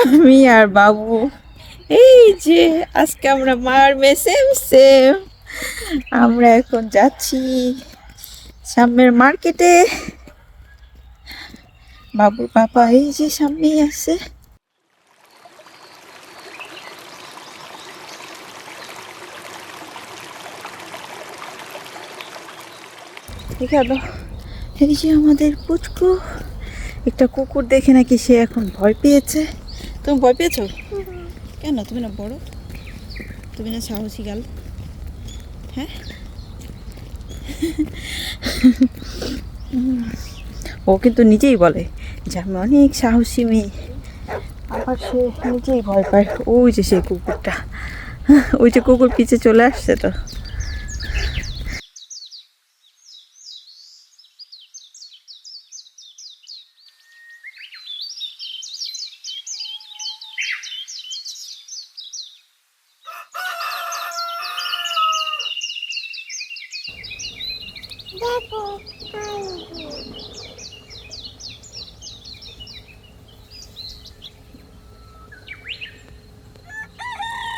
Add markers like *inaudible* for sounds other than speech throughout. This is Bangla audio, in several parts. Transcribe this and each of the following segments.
আমি আর বাবু। এই যে, আজকে আমরা মার মেয়ে সেম। আমরা এখন যাচ্ছি সামনের মার্কেটে। বাবুর পাপা এই যে সামনেই আছে। এখানে এই যে আমাদের পুচকু। একটা কুকুর দেখে নাকি সে এখন ভয় পেয়েছে। তুমি ভয় পেয়েছ? কেন? তুমি না বড়? তুমি না সাহসী গাল হ্যাঁ? ও কিন্তু নিজেই বলে যে আমি অনেক সাহসী মেয়ে। আবার সে নিজেই ভয় পায়। ওই যে সেই কুকুরটা। ওই যে কুকুর পিছে চলে আসছে তো।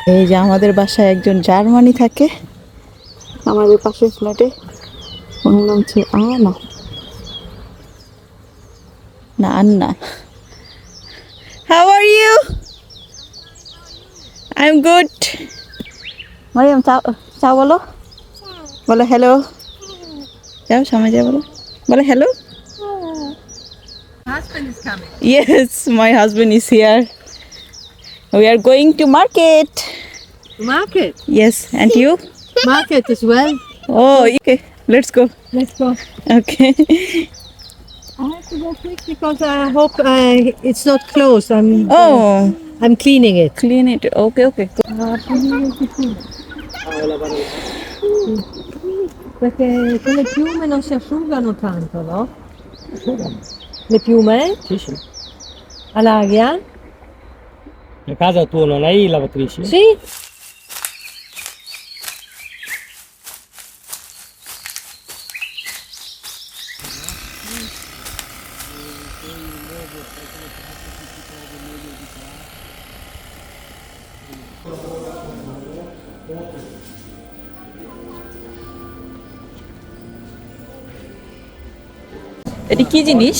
এই যে আমাদের বাসায় একজন জার্মানি থাকে। আমাদের পাশের ফ্ল্যাটে। ওর নাম হচ্ছে আনা। না আন্না। How are you I am good Mariam চা চা বলো। বলো হ্যালো যাও সামনে যাও বলো বলো hello Husband is coming. Yes, my husband is here. We are going to market. Market. Yes, and you? Market as well. Oh, okay. Let's go. Let's go. Okay. I have to go quick because I hope uh, it's not closed. I'm Oh, I'm cleaning it. clean it. Okay, okay. Perché con le piume non si asciugano tanto, no? Le piume Sì, sì. all'aria? A casa tua non hai lavatrici? Sì. এটি কি জিনিস?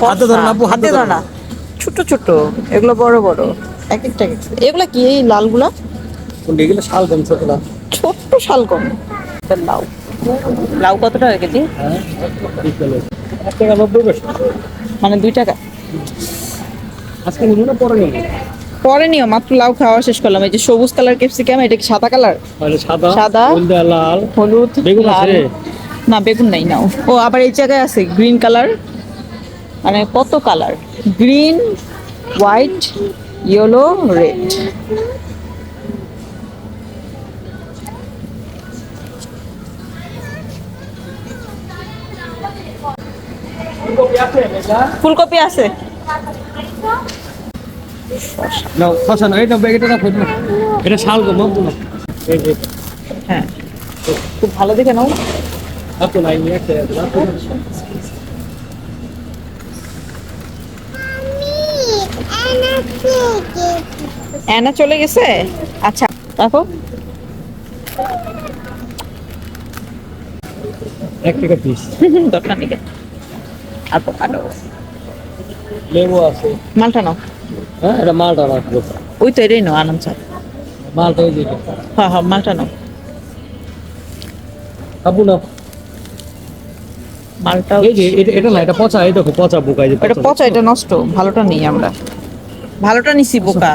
হাতে ধরো না, হাতে ধরো না। ছোট ছোট। এগুলো বড় বড়। এক একটা এক একটা। এগুলা কি এই লালগুলা? এগুলো শালগম ছোটটা ছোট্ট শালগম লাউ। লাউ কত টাকা কেজি? হ্যাঁ মানে দুই টাকা? আজকে না পরে পরে নিও মাত্র লাউ খাওয়া শেষ করলাম। এই যে সবুজ কালার ক্যাপসিকাম এটা কি সাদা কালার? তাহলে সাদা সাদা। হলদে লাল। হলুদ বেগুন। আছে? না বেগুন নাই নাও। ও আবার এই জায়গায় আছে গ্রিন কালার মানে কত colour green white yellow red ফুলকপি আছে। এটা হ্যাঁ। খুব ভালো দেখে নাও। অ্যানা চলে গেছে? আচ্ছা দেখো এক টাকা পিস দরকার নেই। আቮকাডো লেবু আছে। মালটা নাও। হ্যাঁ এটা মালটা রাখব ওই তো এটাই নাও আনন্দ স্যার মালটা ওই যে। হ্যাঁ হ্যাঁ মালটা নাও। আপু না মালটা এই যে এটা এটা না এটা পচা এই দেখো পচা বোকা এই যে এটা পচা এটা নষ্ট ভালোটা নেই আমরা। ভালোটা নিছি বোকা।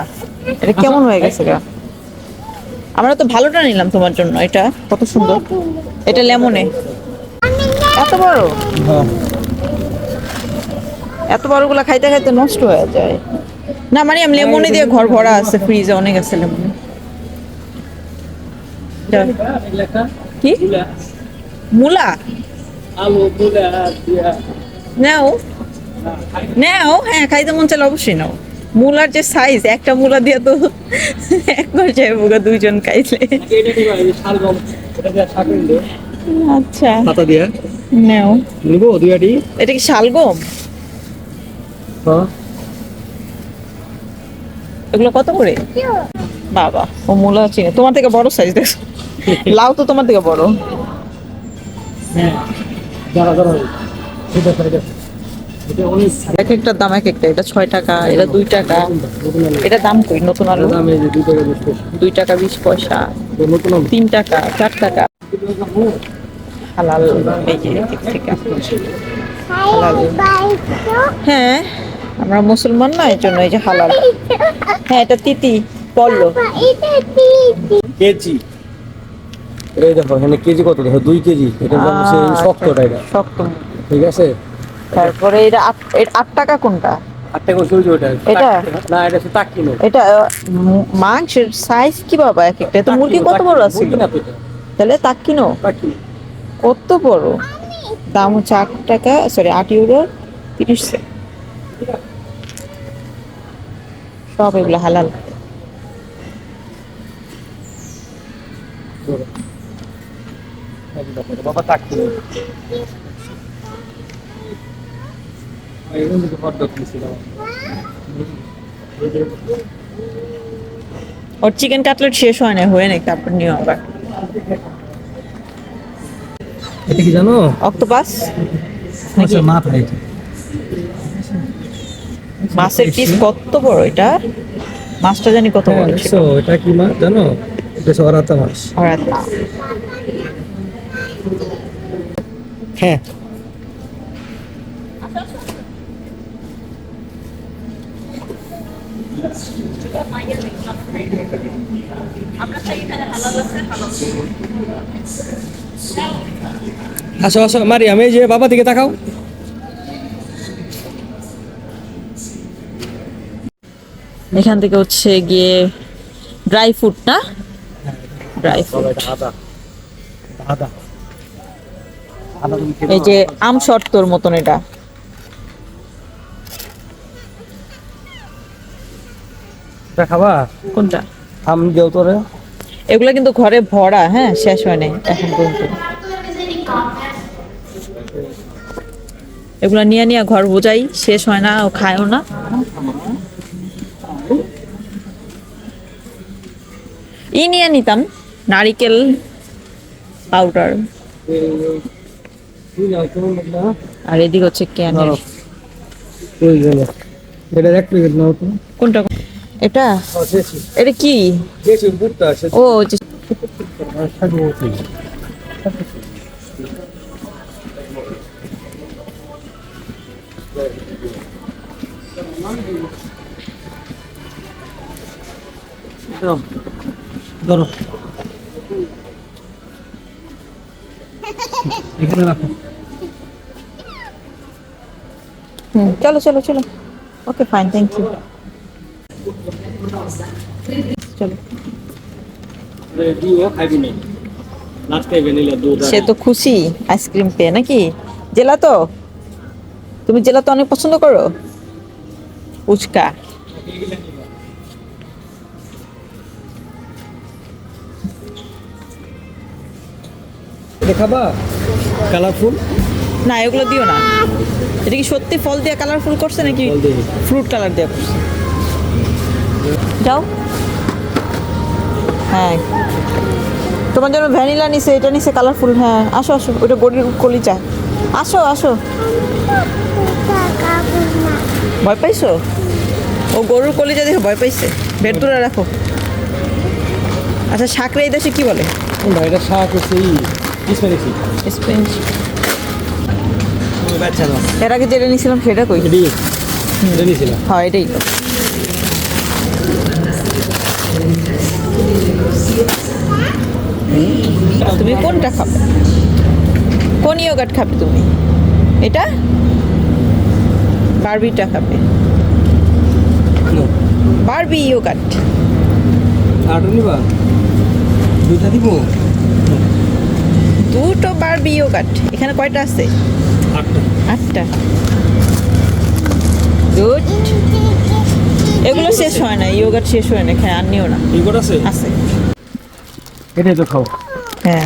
এটা কেমন হয়ে গেছে গা? আমরা তো ভালোটা নিলাম তোমার জন্য এটা। কত সুন্দর। এটা লেমনে। এত বড়? হ্যাঁ। এত বড়গুলা খাইতে খাইতে নষ্ট হয়ে যায়। না মানে আমি লেমনে দিয়ে ঘর ভরা আছে ফ্রিজে অনেক আছে লেমনে। কি? মূলা? নাও। নাও হ্যাঁ খাইতে মন চাইলে অবশ্যই নাও। মূলার যে সাইজ একটা মূলা দিয়ে তো একবার যাই বোকা দুইজন খাইলে। আচ্ছা। পাতা দিয়া? নাও। নিবো দুইয়াটি এটা কি শালগম হ্যাঁ। এগুলো কত করে? বাবা ও মূলা চিনি। তোমার থেকে বড় সাইজ দেখো। *laughs* লাউ তো তোমার থেকে বড়। দাঁড়া দাঁড়া এটা এটা এটা এক একটার দাম এক একটা এটা ছয় টাকা এটা দুই টাকা। এটা দাম কই? নতুন আলু? দাম এই যে দুই টাকা বেশি পয়সা। নতুন তিন টাকা চার টাকা। হালাল এই যে এদিক থেকে। হালাল। হ্যাঁ আমরা মুসলমান না এই জন্য এই যে হালাল। হ্যাঁ এটা তিতি পড়ল কেজি। এই দেখো এখানে কেজি কত? দেখো দুই কেজি। এটা শক্তটা এটা শক্ত ঠিক আছে? তারপরে এটা আট টাকা কোনটা? এটা? না এটা এটা মাংসের সাইজ কি বাবা এক একটা? তো মুরগি কত বড় আছে? তাহলে তা কিনো তাক কিলো। কত বড়? দাম হচ্ছে আট টাকা সরি আট ইউরো তিরিশ। সেন্ট সব এগুলো হালাল। বাবা কিলো এরকম যদি হট ডগ দিয়েছিলাম ওর চিকেন কাটলেট শেষ হয় না হয়ে নেই তারপর নিও আবার। এটা কি জানো? অক্টোপাস আচ্ছা মাথা এটা। মাছের পিস কত বড় এটা? মাছটা জানি কত হ্যাঁ, বড় ছিল। দেখছ এটা কি মাছ? জানো? এটা অরাতা মাছ। একটা। হ্যাঁ। আসো আসো মারি আমি এই যে বাবা দিকে তাকাও। এখান থেকে হচ্ছে গিয়ে ড্রাই ফ্রুট না? ড্রাই ফ্রুট আদা। আদা। এই যে আম শর্তর মতন এটা। এটা খাবা? কোনটা? আম দেও তোরে। এগুলো কিন্তু ঘরে ভরা হ্যাঁ শেষ হয় নাই এখন পর্যন্ত। এগুলো নিয়ে নিয়ে ঘর বোঝাই শেষ হয় না ও খায়ও না। ই নিয়ে নিতাম নারিকেল পাউডার আর এদিক হচ্ছে এটা এক প্লেট নাও তো। কোনটা? এটা? এটা কি? ও ধরো। এখানে রাখো। হুম, চলো চলো চলো। ওকে ফাইন থ্যাংক ইউ চলো। সে তো খুশি আইসক্রিম পেয়ে নাকি? জেলা তো তুমি জেলা তো অনেক পছন্দ করো? ফুচকা দেখাবা খাবা? কালারফুল? না এগুলো দিও না। এটা কি সত্যি ফল দিয়ে কালারফুল করছে নাকি ফ্রুট কালার দিয়ে করছে? যাও। হ্যাঁ। তোমার জন্য ভ্যানিলা নিছে এটা নিছে কালারফুল হ্যাঁ। আসো আসো ওটা গরির কলিচা আসো আসো। ভয় পাইছো? ও গরুর কলিজা দেখে ভয় পাইছে। বেড দূরে রাখো। আচ্ছা সাকরে এই দেশে কি বলে? এটা শাক হচ্ছে স্প্যানিশি না এর আগে যেটা নিয়েছিলাম সেটা কই? হ্যাঁ এটাই। তুমি কোনটা খাবে? কোন ইয়োগাট খাবে তুমি? এটা? বারবিটা খাবে। বারবি ইয়োগাট আটু নিবা? দুইটা দিব? দুটো বারবি ইয়োগাট এখানে কয়টা আছে? আটটা। আটটা। গুড এগুলো শেষ হয় না ইয়োগাট শেষ হয় না খায় আর নিও না। এই আছে? আছে। এটাই তো খাও। হ্যাঁ।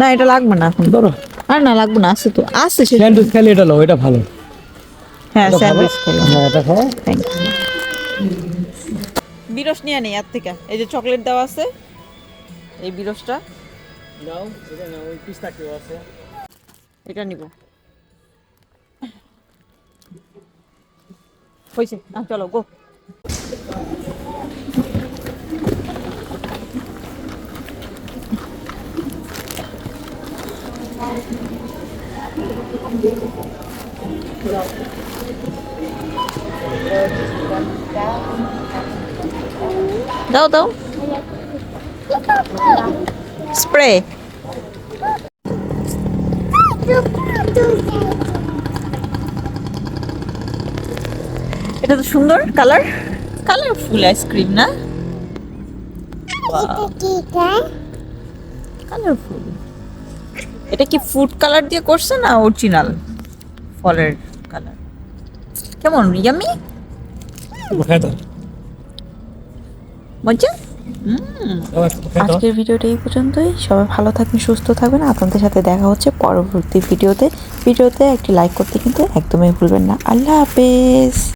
না এটা লাগবে না এখন। ধরো। আর না লাগবে না আছে তো। আছে সে স্যান্ডউইচ খাইলে এটা লো এটা ভালো। হ্যাঁ স্যান্ডউইচ খাই হ্যাঁ এটা খাও। থ্যাংক ইউ বিরস নিয়ে নেই আর থেকে। এই যে চকলেট দেওয়া আছে এই বিরসটা। নাও এটা নাও ওই পিস্তা কেউ আছে এটা নিব হয়েছে না চলো গো দাও দাও স্প্রে। এটা তো সুন্দর কালার। কালারফুল আইসক্রিম না? কালারফুল এটা কি ফুড কালার দিয়ে করছে না অরিজিনাল ফলের কালার কেমন ইয়ামি মজা? আজকের ভিডিওটা এই পর্যন্তই। সবাই ভালো থাকবেন সুস্থ থাকবেন। আপনাদের সাথে দেখা হচ্ছে পরবর্তী ভিডিওতে। ভিডিওতে একটি লাইক করতে কিন্তু একদমই ভুলবেন না। আল্লাহ হাফেজ।